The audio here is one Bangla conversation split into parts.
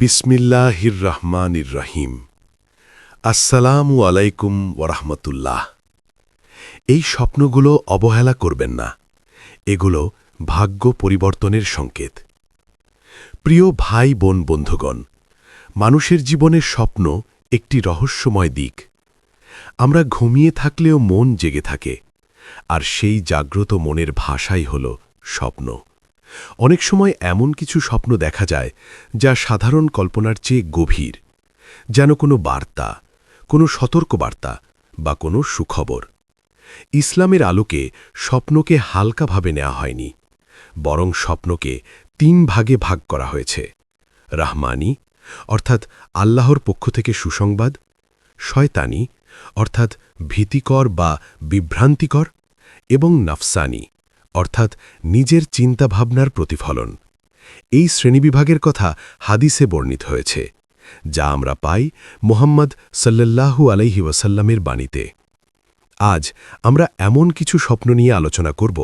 বিসমিল্লাহির রহমানির রহিম আসসালামু আলাইকুম ওরহমতুল্লাহ এই স্বপ্নগুলো অবহেলা করবেন না। এগুলো ভাগ্য পরিবর্তনের সংকেত। প্রিয় ভাই, বোন, বন্ধুগণ, মানুষের জীবনের স্বপ্ন একটি রহস্যময় দিক। আমরা ঘুমিয়ে থাকলেও মন জেগে থাকে, আর সেই জাগ্রত মনের ভাষাই হল স্বপ্ন। অনেক সময় এমন কিছু স্বপ্ন দেখা যায় যা সাধারণ কল্পনার চেয়ে গভীর, যেন কোনো বার্তা, কোনো সতর্কবার্তা বা কোনো সুখবর। ইসলামের আলোকে স্বপ্নকে হালকাভাবে নেওয়া হয়নি, বরং স্বপ্নকে তিন ভাগে ভাগ করা হয়েছে, রাহমানি, অর্থাৎ আল্লাহর পক্ষ থেকে সুসংবাদ, শয়তানি, অর্থাৎ ভীতিকর বা বিভ্রান্তিকর, এবং নাফসানি। অর্থাৎ নিজের চিন্তাভাবনার প্রতিফলন। এই শ্রেণীবিভাগের কথা হাদিসে বর্ণিত হয়েছে, যা আমরা পাই মোহাম্মদ সাল্লাল্লাহু আলাইহি ওয়াসাল্লামের বাণীতে। আজ আমরা এমন কিছু স্বপ্ন নিয়ে আলোচনা করব,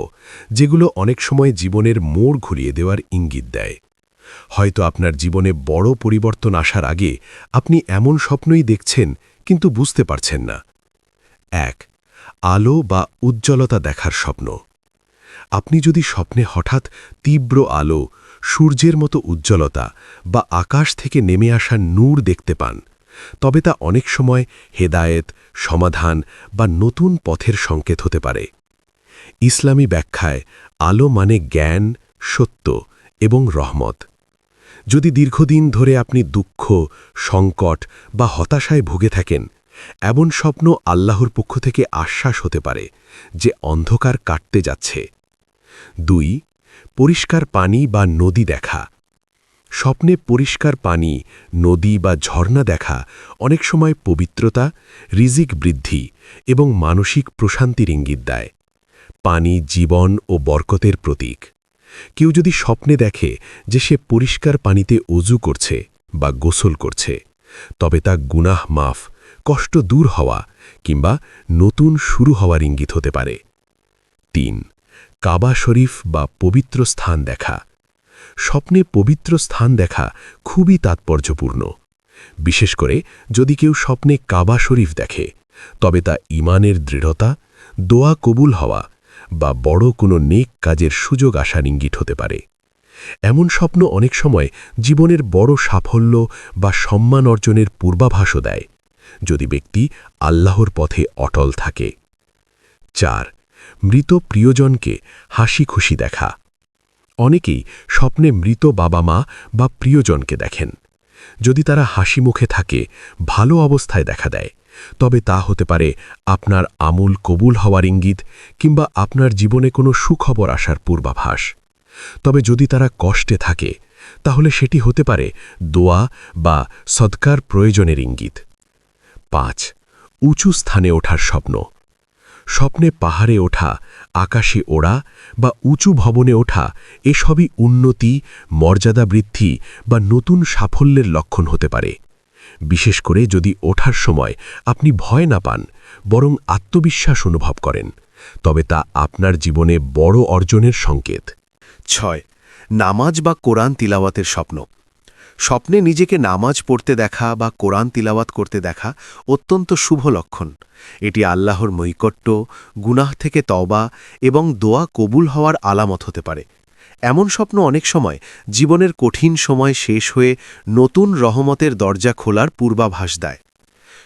যেগুলো অনেক সময় জীবনের মোড় ঘুরিয়ে দেওয়ার ইঙ্গিত দেয়। হয়তো আপনার জীবনে বড় পরিবর্তন আসার আগে আপনি এমন স্বপ্নই দেখছেন, কিন্তু বুঝতে পারছেন না। এক, আলো বা উজ্জ্বলতা দেখার স্বপ্ন। আপনি যদি স্বপ্নে হঠাৎ তীব্র আলো, সূর্যের মতো উজ্জ্বলতা বা আকাশ থেকে নেমে আসা নূর দেখতে পান, তবে তা অনেক সময় হেদায়েত, সমাধান বা নতুন পথের সংকেত হতে পারে। ইসলামী ব্যাখ্যায় আলো মানে জ্ঞান, সত্য এবং রহমত। যদি দীর্ঘদিন ধরে আপনি দুঃখ, সংকট বা হতাশায় ভুগে থাকেন, এমন স্বপ্ন আল্লাহর পক্ষ থেকে আশ্বাস হতে পারে যে অন্ধকার কাটতে যাচ্ছে। দুই, পরিষ্কার পানি বা নদী দেখা। স্বপ্নে পরিষ্কার পানি, নদী বা ঝর্ণা দেখা অনেক সময় পবিত্রতা, রিজিক বৃদ্ধি এবং মানসিক প্রশান্তির ইঙ্গিত দেয়। পানি জীবন ও বরকতের প্রতীক। কেউ যদি স্বপ্নে দেখে যে সে পরিষ্কার পানিতে অজু করছে বা গোসল করছে, তবে তা গুনাহ মাফ, কষ্ট দূর হওয়া কিংবা নতুন শুরু হওয়ার ইঙ্গিত হতে পারে। তিন কাবা শরীফ বা পবিত্র স্থান দেখা। স্বপ্নে পবিত্র স্থান দেখা খুবই তাৎপর্যপূর্ণ। বিশেষ করে যদি কেউ স্বপ্নে কাবা শরীফ দেখে, তবে তা ইমানের দৃঢ়তা, দোয়া কবুল হওয়া বা বড় কোনো নেক কাজের সুযোগ আসার ইঙ্গিত হতে পারে। এমন স্বপ্ন অনেক সময় জীবনের বড় সাফল্য বা সম্মান অর্জনের পূর্বাভাসও দেয়, যদি ব্যক্তি আল্লাহর পথে অটল থাকে। চার মৃত প্রিয়জনকে হাসি খুশি দেখা। অনেকেই স্বপ্নে মৃত বাবা মা বা প্রিয়জনকে দেখেন। যদি তারা হাসি মুখে থাকে, ভালো অবস্থায় দেখা দেয়। তবে তা হতে পারে আপনার আমূল কবুল হওয়ার ইঙ্গিত কিংবা আপনার জীবনে কোনো সুখবর আসার পূর্বাভাস। তবে যদি তারা কষ্টে থাকে, তাহলে সেটি হতে পারে দোয়া বা সদকার প্রয়োজনের ইঙ্গিত। পাঁচ, উঁচু স্থানে ওঠার স্বপ্ন। স্বপ্নে পাহাড়ে ওঠা, আকাশে ওড়া বা উঁচু ভবনে ওঠা এসবই উন্নতি মর্যাদা বৃদ্ধি বা নতুন সাফল্যের লক্ষণ হতে পারে। বিশেষ করে যদি ওঠার সময় আপনি ভয় না পান, বরং আত্মবিশ্বাস অনুভব করেন, তবে তা আপনার জীবনে বড় অর্জনের সংকেত। ছয়, নামাজ বা কোরআন তিলাওয়াতের স্বপ্ন। স্বপ্নে নিজেকে নামাজ পড়তে দেখা বা কোরআন তিলাওয়াত করতে দেখা অত্যন্ত শুভ লক্ষণ। এটি আল্লাহর মৈকট্য গুনাহ থেকে তবা এবং দোয়া কবুল হওয়ার আলামত হতে পারে। এমন স্বপ্ন অনেক সময় জীবনের কঠিন সময় শেষ হয়ে নতুন রহমতের দরজা খোলার পূর্বাভাস দেয়।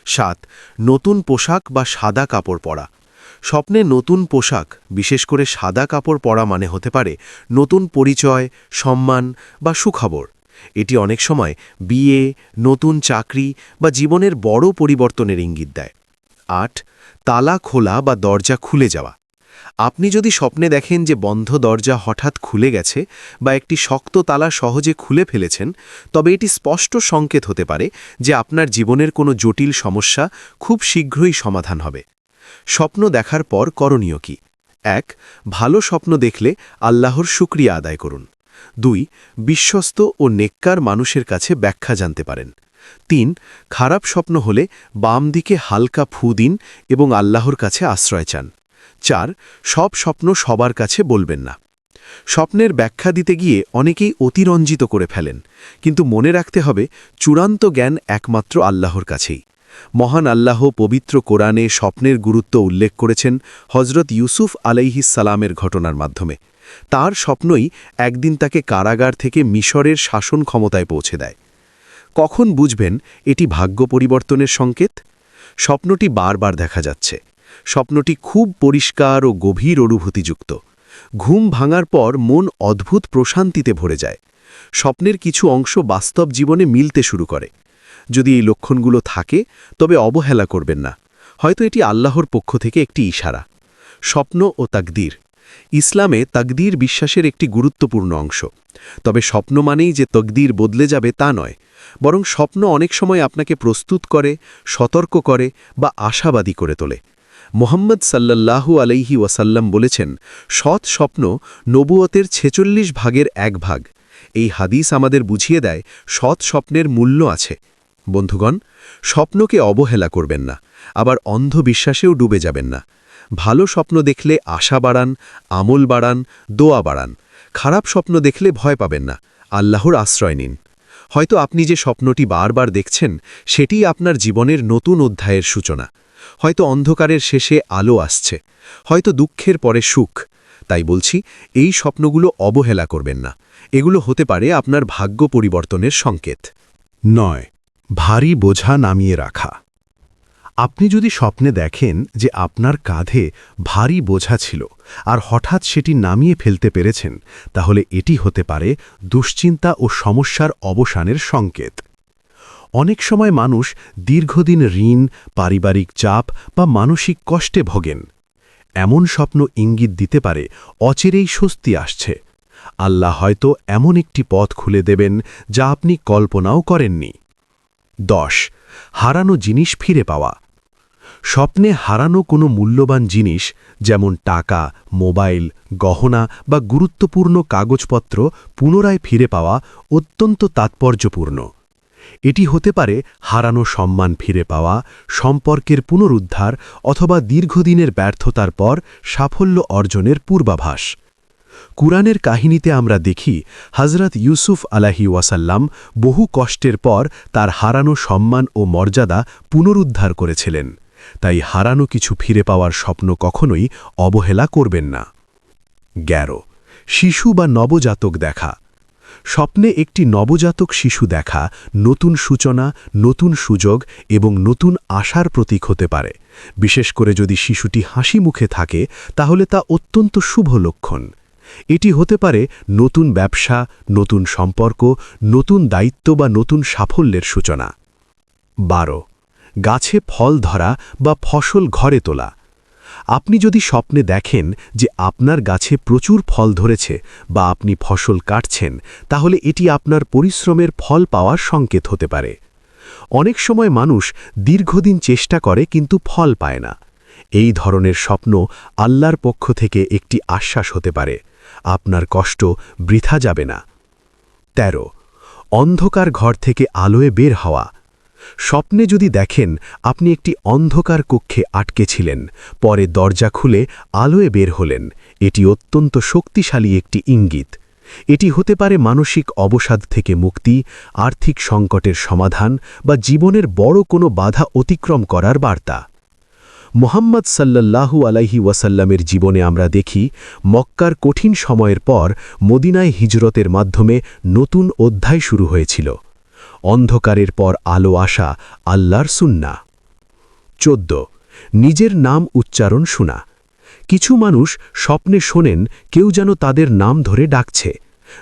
সাত, নতুন পোশাক বা সাদা কাপড় পরা। স্বপ্নে নতুন পোশাক, বিশেষ করে সাদা কাপড় পরা মানে হতে পারে নতুন পরিচয়, সম্মান বা সুখবর। এটি অনেক সময় বিয়ে, নতুন চাকরি বা জীবনের বড় পরিবর্তনের ইঙ্গিত দেয়। আট, তালা খোলা বা দরজা খুলে যাওয়া। আপনি যদি স্বপ্নে দেখেন যে বন্ধ দরজা হঠাৎ খুলে গেছে বা একটি শক্ত তালা সহজে খুলে ফেলেছেন, তবে এটি স্পষ্ট সংকেত হতে পারে যে আপনার জীবনের কোনো জটিল সমস্যা খুব শীঘ্রই সমাধান হবে। স্বপ্ন দেখার পর করণীয় কি? এক, ভালো স্বপ্ন দেখলে আল্লাহর শুক্রিয়া আদায় করুন। দুই, বিশ্বস্ত ও নেককার মানুষের কাছে ব্যাখ্যা জানতে পারেন। তিন, খারাপ স্বপ্ন হলে বাম দিকে হালকা ফু দিন এবং আল্লাহর কাছে আশ্রয় চান। চার, সব স্বপ্ন সবার কাছে বলবেন না। স্বপ্নের ব্যাখ্যা দিতে গিয়ে অনেকেই অতিরঞ্জিত করে ফেলেন, কিন্তু মনে রাখতে হবে চূড়ান্ত জ্ঞান একমাত্র আল্লাহর কাছেই। মহান আল্লাহ পবিত্র কোরআনে স্বপ্নের গুরুত্ব উল্লেখ করেছেন হজরত ইউসুফ আলাইহিস সালামের ঘটনার মাধ্যমে। তার স্বপ্নই একদিন তাকে কারাগার থেকে মিশরের শাসন ক্ষমতায় পৌঁছে দেয়। কখন বুঝবেন এটি ভাগ্য পরিবর্তনের সংকেত? স্বপ্নটি বারবার দেখা যাচ্ছে। স্বপ্নটি খুব পরিষ্কার ও গভীর অনুভূতিযুক্ত। ঘুম ভাঙার পর মন অদ্ভুত প্রশান্তিতে ভরে যায়। স্বপ্নের কিছু অংশ বাস্তব জীবনে মিলতে শুরু করে। যদি এই লক্ষণগুলো থাকে, তবে অবহেলা করবেন না। হয়তো এটি আল্লাহর পক্ষ থেকে একটি ইশারা। স্বপ্ন ও তাকদীর। ইসলামে তাকদীর বিশ্বাসের একটি গুরুত্বপূর্ণ অংশ। তবে স্বপ্ন মানেই যে তকদীর বদলে যাবে তা নয়। বরং স্বপ্ন অনেক সময় আপনাকে প্রস্তুত করে, সতর্ক করে বা আশাবাদী করে তোলে। মোহাম্মদ সাল্লাল্লাহু আলাইহি ওয়াসাল্লাম বলেছেন, সৎ স্বপ্ন নবুয়তের ছেচল্লিশ ভাগের এক ভাগ। এই হাদিস আমাদের বুঝিয়ে দেয়, সৎ স্বপ্নের মূল্য আছে। বন্ধুগণ, স্বপ্নকে অবহেলা করবেন না, আবার অন্ধবিশ্বাসেও ডুবে যাবেন না। ভালো স্বপ্ন দেখলে আশা বাড়ান, আমল বাড়ান, দোয়া বাড়ান। খারাপ স্বপ্ন দেখলে ভয় পাবেন না, আল্লাহর আশ্রয় নিন। হয়তো আপনি যে স্বপ্নটি বারবার দেখছেন সেটিই আপনার জীবনের নতুন অধ্যায়ের সূচনা। হয়তো অন্ধকারের শেষে আলো আসছে, হয়তো দুঃখের পরে সুখ। তাই বলছি, এই স্বপ্নগুলো অবহেলা করবেন না। এগুলো হতে পারে আপনার ভাগ্য পরিবর্তনের সংকেত। নয়। ভারী বোঝা নামিয়ে রাখা। আপনি যদি স্বপ্নে দেখেন যে আপনার কাঁধে ভারী বোঝা ছিল আর হঠাৎ সেটি নামিয়ে ফেলতে পেরেছেন, তাহলে এটি হতে পারে দুশ্চিন্তা ও সমস্যার অবসানের সংকেত। অনেক সময় মানুষ দীর্ঘদিন ঋণ, পারিবারিক চাপ বা মানসিক কষ্টে ভোগেন। এমন স্বপ্ন ইঙ্গিত দিতে পারে অচিরেই স্বস্তি আসছে। আল্লাহ হয়তো এমন একটি পথ খুলে দেবেন যা আপনি কল্পনাও করেননি। দশ, হারানো জিনিস ফিরে পাওয়া। স্বপ্নে হারানো কোনো মূল্যবান জিনিস, যেমন টাকা, মোবাইল, গহনা বা গুরুত্বপূর্ণ কাগজপত্র, পুনরায় ফিরে পাওয়া অত্যন্ত তাৎপর্যপূর্ণ। এটি হতে পারে হারানো সম্মান ফিরে পাওয়া, সম্পর্কের পুনরুদ্ধার অথবা দীর্ঘদিনের ব্যর্থতার পর সাফল্য অর্জনের পূর্বাভাস। কুরআনের কাহিনীতে আমরা দেখি হজরত ইউসুফ আলাহি ওয়াসাল্লাম বহু কষ্টের পর তার হারানো সম্মান ও মর্যাদা পুনরুদ্ধার করেছিলেন। তাই হারানো কিছু ফিরে পাওয়ার স্বপ্ন কখনোই অবহেলা করবেন না। গ্যারো, শিশু বা নবজাতক দেখা। স্বপ্নে একটি নবজাতক শিশু দেখা নতুন সূচনা, নতুন সুযোগ এবং নতুন আশার প্রতীক হতে পারে। বিশেষ করে যদি শিশুটি হাসি মুখে থাকে, তাহলে তা অত্যন্ত শুভ লক্ষণ। এটি হতে পারে নতুন ব্যবসা, নতুন সম্পর্ক, নতুন দায়িত্ব বা নতুন সাফল্যের সূচনা। বারো, গাছে ফল ধরা বা ফসল ঘরে তোলা। আপনি যদি স্বপ্নে দেখেন যে আপনার গাছে প্রচুর ফল ধরেছে বা আপনি ফসল কাটছেন, তাহলে এটি আপনার পরিশ্রমের ফল পাওয়ার সংকেত হতে পারে। অনেক সময় মানুষ দীর্ঘদিন চেষ্টা করে কিন্তু ফল পায় না। এই ধরনের স্বপ্ন আল্লাহর পক্ষ থেকে একটি আশ্বাস হতে পারে। আপনার কষ্ট বৃথা যাবে না। ১৩ অন্ধকার ঘর থেকে আলোয় বের হওয়া। স্বপ্নে যদি দেখেন আপনি একটি অন্ধকার কক্ষে আটকে ছিলেন, পরে দরজা খুলে আলোয় বের হলেন, এটি অত্যন্ত শক্তিশালী একটি ইঙ্গিত। এটি হতে পারে মানসিক অবসাদ থেকে মুক্তি, আর্থিক সংকটের সমাধান বা জীবনের বড় কোনো বাধা অতিক্রম করার বার্তা। মোহাম্মদ সাল্লাল্লাহু আলাইহি ওয়াসাল্লামের জীবনে আমরা দেখি, মক্কার কঠিন সময়ের পর মদিনায় হিজরতের মাধ্যমে নতুন অধ্যায় শুরু হয়েছিল। অন্ধকারের পর আলো আসা আল্লাহর সুন্না চোদ্দ, নিজের নাম উচ্চারণ শোনা। কিছু মানুষ স্বপ্নে শোনেন কেউ যেন তাদের নাম ধরে ডাকছে।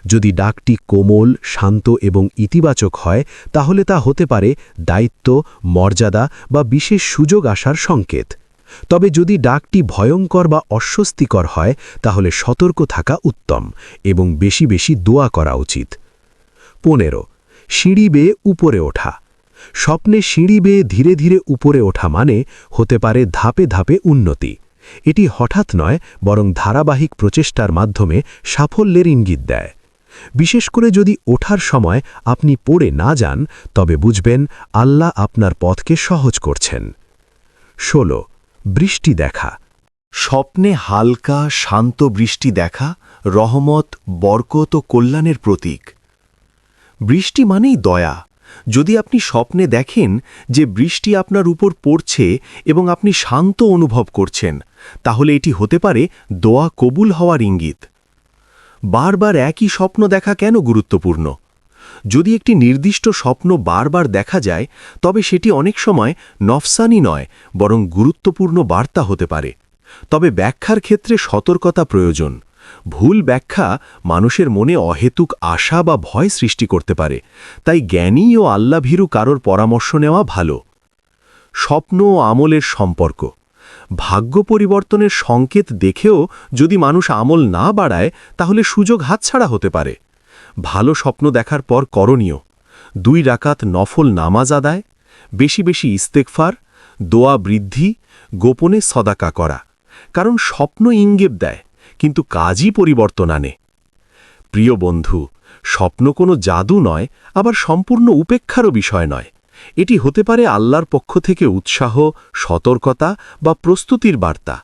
যদি ডাকটি কোমল, শান্ত এবং ইতিবাচক হয়, তাহলে তা হতে পারে দায়িত্ব, মর্যাদা বা বিশেষ সুযোগ আসার সংকেত। তবে যদি ডাকটি ভয়ঙ্কর বা অস্বস্তিকর হয়, তাহলে সতর্ক থাকা উত্তম এবং বেশি বেশি দোয়া করা উচিত। পনেরো, সিঁড়ি বেয়ে উপরে ওঠা। স্বপ্নে সিঁড়ি বেয়ে ধীরে ধীরে উপরে ওঠা মানে হতে পারে ধাপে ধাপে উন্নতি। এটি হঠাৎ নয়, বরং ধারাবাহিক প্রচেষ্টার মাধ্যমে সাফল্যের ইঙ্গিত দেয়। বিশেষ করে যদি ওঠার সময় আপনি পড়ে না যান, তবে বুঝবেন আল্লাহ আপনার পথকে সহজ করছেন। ১৬ বৃষ্টি দেখা। স্বপ্নে হালকা, শান্ত বৃষ্টি দেখা, রহমত, বরকত ও কল্যাণের প্রতীক। বৃষ্টি মানেই দয়া। যদি আপনি স্বপ্নে দেখেন যে বৃষ্টি আপনার উপর পড়ছে এবং আপনি শান্ত অনুভব করছেন, তাহলে এটি হতে পারে দোয়া কবুল হওয়ার ইঙ্গিত। বারবার একই স্বপ্ন দেখা কেন গুরুত্বপূর্ণ? যদি একটি নির্দিষ্ট স্বপ্ন বারবার দেখা যায়, তবে সেটি অনেক সময় নফসানি নয়, বরং গুরুত্বপূর্ণ বার্তা হতে পারে। তবে ব্যাখ্যার ক্ষেত্রে সতর্কতা প্রয়োজন। ভুল ব্যাখ্যা মানুষের মনে অহেতুক আশা বা ভয় সৃষ্টি করতে পারে, তাই জ্ঞানী ও আল্লাভীরু কারোর পরামর্শ নেওয়া ভালো। স্বপ্ন ও আমলের সম্পর্ক। ভাগ্য পরিবর্তনের সংকেত দেখেও যদি মানুষ আমল না বাড়ায়, তাহলে সুযোগ হাতছাড়া হতে পারে। ভালো স্বপ্ন দেখার পর করণীয়। দুই রাকাত নফল নামাজ আদায়, বেশি বেশি ইস্তেকফার দোয়া বৃদ্ধি, গোপনে সদাকা করা। কারণ স্বপ্ন ইঙ্গেপ দেয়, কিন্তু কাজই পরিবর্তন আনে। প্রিয় বন্ধু, স্বপ্ন কোনো জাদু নয়, আবার সম্পূর্ণ উপেক্ষারও বিষয় নয়। এটি হতে পারে আল্লাহর পক্ষ থেকে উৎসাহ, সতর্কতা বা প্রস্তুতির বার্তা।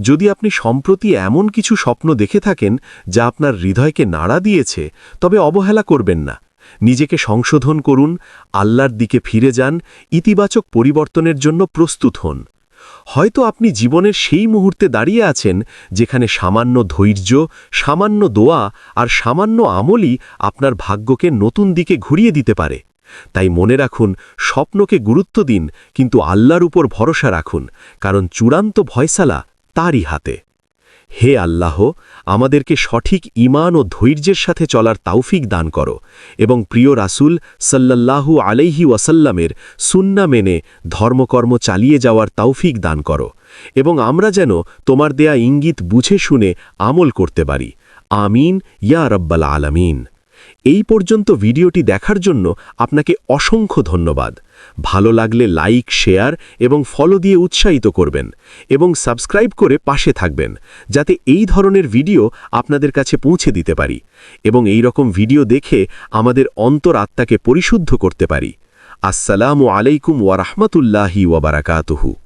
যদি আপনি সম্প্রতি এমন কিছু স্বপ্ন দেখে থাকেন যা আপনার হৃদয়কে নাড়া দিয়েছে, তবে অবহেলা করবেন না। নিজেকে সংশোধন করুন, আল্লাহর দিকে ফিরে যান, ইতিবাচক পরিবর্তনের জন্য প্রস্তুত হন। হয়তো আপনি জীবনের সেই মুহূর্তে দাঁড়িয়ে আছেন যেখানে সামান্য ধৈর্য, সামান্য দোয়া আর সামান্য আমলই আপনার ভাগ্যকে নতুন দিকে ঘুরিয়ে দিতে পারে। তাই মনে রাখুন, স্বপ্নকে গুরুত্ব দিন, কিন্তু আল্লাহর উপর ভরসা রাখুন, কারণ চূড়ান্ত ভয়সালা তারই হাতে। হে আল্লাহ, আমাদেরকে সঠিক ঈমান ও ধৈর্যের সাথে চলার তাওফিক দান করো, এবং প্রিয় রাসূল সাল্লাল্লাহু আলাইহি ওয়াসাল্লামের সুন্না মেনে ধর্মকর্ম চালিয়ে যাওয়ার তাওফিক দান করো, এবং আমরা যেন তোমার দেয়া ইঙ্গিত বুঝে শুনে আমল করতে পারি। আমিন, ইয়া রব্বাল আলামিন। এই পর্যন্ত ভিডিওটি দেখার জন্য আপনাকে অসংখ্য ধন্যবাদ। ভালো লাগলে লাইক, শেয়ার এবং ফলো দিয়ে উৎসাহিত করবেন এবং সাবস্ক্রাইব করে পাশে থাকবেন যাতে এই ধরনের ভিডিও আপনাদের কাছে পৌঁছে দিতে পারি এবং এই রকম ভিডিও দেখে আমাদের অন্তর আত্মাকে পরিশুদ্ধ করতে পারি। আসসালামু আলাইকুম ওয়ারহমতুল্লাহি ওয়াবারাকাতুহু